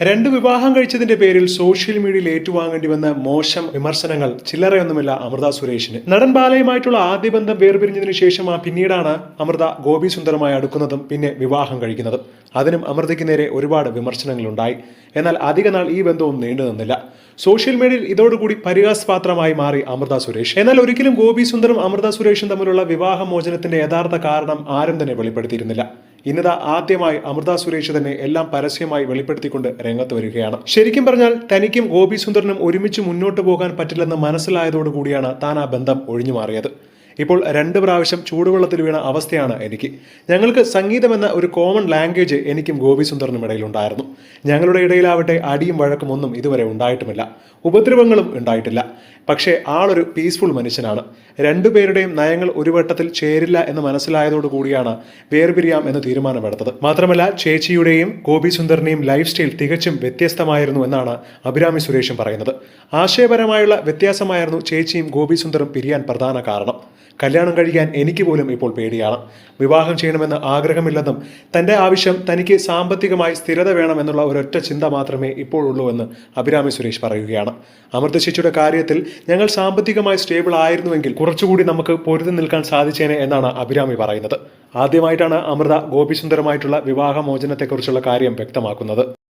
രണ്ട് വിവാഹം കഴിച്ചതിന്റെ പേരിൽ സോഷ്യൽ മീഡിയയിൽ ഏറ്റുവാങ്ങേണ്ടി വന്ന മോശം വിമർശനങ്ങൾ ചില്ലറയൊന്നുമില്ല അമൃത സുരേഷിന്. നടൻ ബാലയുമായിട്ടുള്ള ആദ്യ ബന്ധം വേർപിരിഞ്ഞതിനു ശേഷം ആ പിന്നീടാണ് അമൃത ഗോപി സുന്ദരമായി അടുക്കുന്നതും പിന്നെ വിവാഹം കഴിക്കുന്നതും. അതിനും അമൃതയ്ക്ക് നേരെ ഒരുപാട് വിമർശനങ്ങളുണ്ടായി. എന്നാൽ അധിക നാൾ ഈ ബന്ധവും നീണ്ടു നിന്നില്ല. സോഷ്യൽ മീഡിയയിൽ ഇതോടുകൂടി പരിഹാസപാത്രമായി മാറി അമൃത സുരേഷ്. എന്നാൽ ഒരിക്കലും ഗോപി സുന്ദറും അമൃത സുരേഷും തമ്മിലുള്ള വിവാഹമോചനത്തിന്റെ യഥാർത്ഥ കാരണം ആരും തന്നെ വെളിപ്പെടുത്തിയിരുന്നില്ല. ഇന്നിതാ ആദ്യമായി അമൃത സുരേഷ് തന്നെ എല്ലാം പരസ്യമായി വെളിപ്പെടുത്തിക്കൊണ്ട് രംഗത്ത് വരികയാണ്. ശരിക്കും പറഞ്ഞാൽ തനിക്കും ഗോപി സുന്ദറിനും ഒരുമിച്ച് മുന്നോട്ട് പോകാൻ പറ്റില്ലെന്ന് മനസ്സിലായതോടുകൂടിയാണ് താൻ ആ ബന്ധം ഒഴിഞ്ഞു മാറിയത്. ഇപ്പോൾ രണ്ട് പ്രാവശ്യം ചൂടുവെള്ളത്തിൽ വീണ അവസ്ഥയാണ് എനിക്ക്. ഞങ്ങൾക്ക് സംഗീതം എന്ന ഒരു കോമൺ ലാംഗ്വേജ് എനിക്കും ഗോപി സുന്ദറിനും ഇടയിലുണ്ടായിരുന്നു. ഞങ്ങളുടെ ഇടയിലാവട്ടെ അടിയും വഴക്കും ഒന്നും ഇതുവരെ ഉണ്ടായിട്ടുമില്ല. ഉപദ്രവങ്ങളും ഉണ്ടായിട്ടില്ല. പക്ഷേ ആളൊരു പീസ്ഫുൾ മനുഷ്യനാണ്. രണ്ടുപേരുടെയും നയങ്ങൾ ഒരു വട്ടത്തിൽ ചേരില്ല എന്ന് മനസ്സിലായതോടു കൂടിയാണ് വേർപിരിയാം എന്ന് തീരുമാനമെടുത്തത്. മാത്രമല്ല ചേച്ചിയുടെയും ഗോപി സുന്ദറിനെയും ലൈഫ് സ്റ്റൈൽ തികച്ചും വ്യത്യസ്തമായിരുന്നു എന്നാണ് അഭിരാമി സുരേഷും പറയുന്നത്. ആശയപരമായുള്ള വ്യത്യാസമായിരുന്നു ചേച്ചിയും ഗോപി സുന്ദറും പിരിയാൻ പ്രധാന കാരണം. കല്യാണം കഴിക്കാൻ എനിക്ക് പോലും ഇപ്പോൾ പേടിയാണ്. വിവാഹം ചെയ്യണമെന്ന് ആഗ്രഹമില്ലെന്നും തന്റെ ആവശ്യം തനിക്ക് സാമ്പത്തികമായി സ്ഥിരത വേണമെന്നുള്ള ഒരൊറ്റ ചിന്ത മാത്രമേ ഇപ്പോഴുള്ളൂ എന്ന് അഭിരാമി സുരേഷ് പറയുകയാണ്. അമൃത കാര്യത്തിൽ ഞങ്ങൾ സാമ്പത്തികമായി സ്റ്റേബിൾ ആയിരുന്നുവെങ്കിൽ കുറച്ചുകൂടി നമുക്ക് പൊരുതി നിൽക്കാൻ സാധിച്ചേനെ എന്നാണ് അഭിരാമി പറയുന്നത്. ആദ്യമായിട്ടാണ് അമൃത ഗോപിസുന്ദരമായിട്ടുള്ള വിവാഹമോചനത്തെക്കുറിച്ചുള്ള കാര്യം വ്യക്തമാക്കുന്നത്.